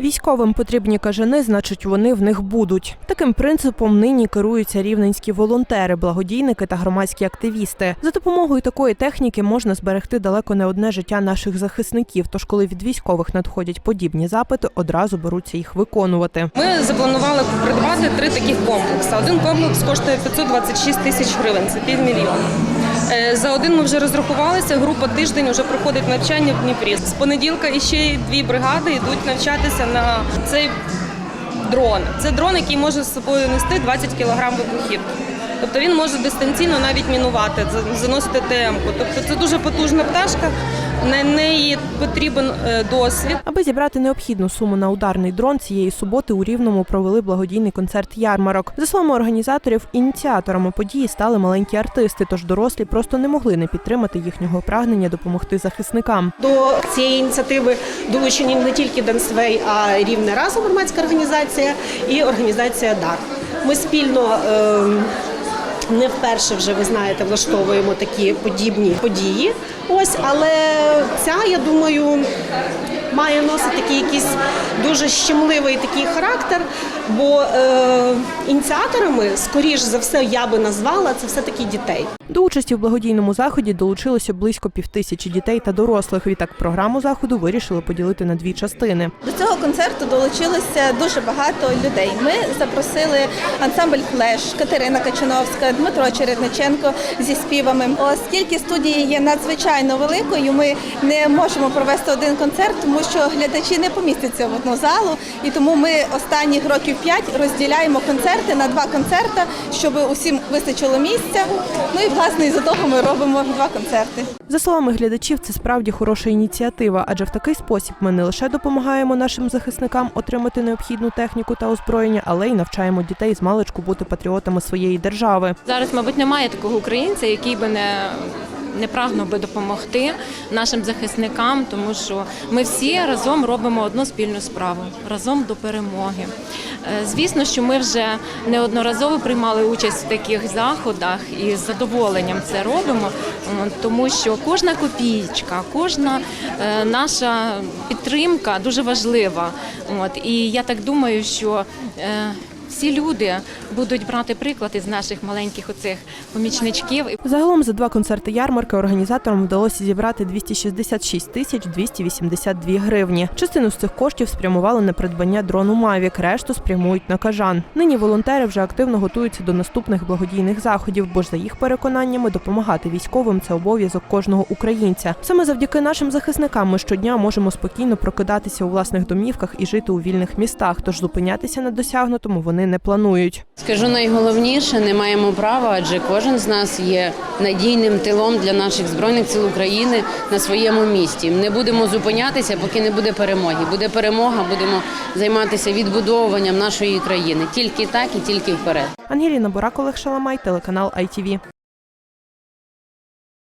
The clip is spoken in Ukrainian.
Військовим потрібні кажани, значить, вони в них будуть. Таким принципом нині керуються рівненські волонтери, благодійники та громадські активісти. За допомогою такої техніки можна зберегти далеко не одне життя наших захисників. Тож, коли від військових надходять подібні запити, одразу беруться їх виконувати. Ми запланували придбати три таких комплекси. Один комплекс коштує 526 тисяч гривень, це півмільйона. Е, За один ми вже розрахувалися. Група тиждень вже проходить навчання в Дніпрі. З понеділка іще дві бригади йдуть навчатися на цей дрон. Це дрон, який може з собою нести 20 кг вибухівки. Тобто він може дистанційно навіть мінувати, за- заносити ТМ-ку. Тобто це дуже потужна пташка. На неї потрібен е, досвід. Аби зібрати необхідну суму на ударний дрон, цієї суботи у Рівному провели благодійний концерт ярмарок. За словами організаторів, ініціаторами події стали маленькі артисти, тож дорослі просто не могли не підтримати їхнього прагнення допомогти захисникам. До цієї ініціативи долучені не тільки Денсвей, а рівне разом громадська організація і організація ДАР. Ми спільно. Не вперше вже ви знаєте, влаштовуємо такі подібні події. Ось, але ця, я думаю, має носити такий якийсь дуже щемливий такий характер. Бо е, ініціаторами, скоріш за все, я би назвала це все таки дітей. До участі в благодійному заході долучилося близько півтисячі дітей та дорослих. Відтак програму заходу вирішили поділити на дві частини. До цього концерту долучилося дуже багато людей. Ми запросили ансамбль Флеш, Катерина Качановська, Дмитро Чередниченко зі співами. Оскільки студія є надзвичайно великою, ми не можемо провести один концерт, тому що глядачі не помістяться в одну залу. І тому ми останніх років п'ять розділяємо концерти на два концерти, щоб усім вистачило місця. Ну і власне із-за того ми робимо два концерти. За словами глядачів, це справді хороша ініціатива, адже в такий спосіб ми не лише допомагаємо нашим захисникам отримати необхідну техніку та озброєння, але й навчаємо дітей з маличку бути патріотами своєї держави. Зараз, мабуть, немає такого українця, який би не не прагнув би допомогти нашим захисникам, тому що ми всі разом робимо одну спільну справу разом до перемоги. Е, Звісно, що ми вже неодноразово приймали участь в таких заходах і з задоволенням це робимо, тому що кожна копійка, кожна е, наша підтримка дуже важлива. От, і я так думаю, що е, всі люди будуть брати приклад із наших маленьких оцих помічничків. Загалом за два концерти ярмарки організаторам вдалося зібрати 266 тисяч 282 гривні. Частину з цих коштів спрямували на придбання дрону Мавік, решту спрямують на кажан. Нині волонтери вже активно готуються до наступних благодійних заходів, бо ж за їх переконаннями допомагати військовим це обов'язок кожного українця. Саме завдяки нашим захисникам ми щодня можемо спокійно прокидатися у власних домівках і жити у вільних містах. Тож зупинятися на досягнутому вони не планують. Скажу найголовніше, не маємо права, адже кожен з нас є надійним тилом для наших збройних сил України на своєму місці. Не будемо зупинятися, поки не буде перемоги. Буде перемога, будемо займатися відбудовуванням нашої країни. Тільки так і тільки вперед. Ангеліна Бурак, Олег Шаламай, телеканал ITV.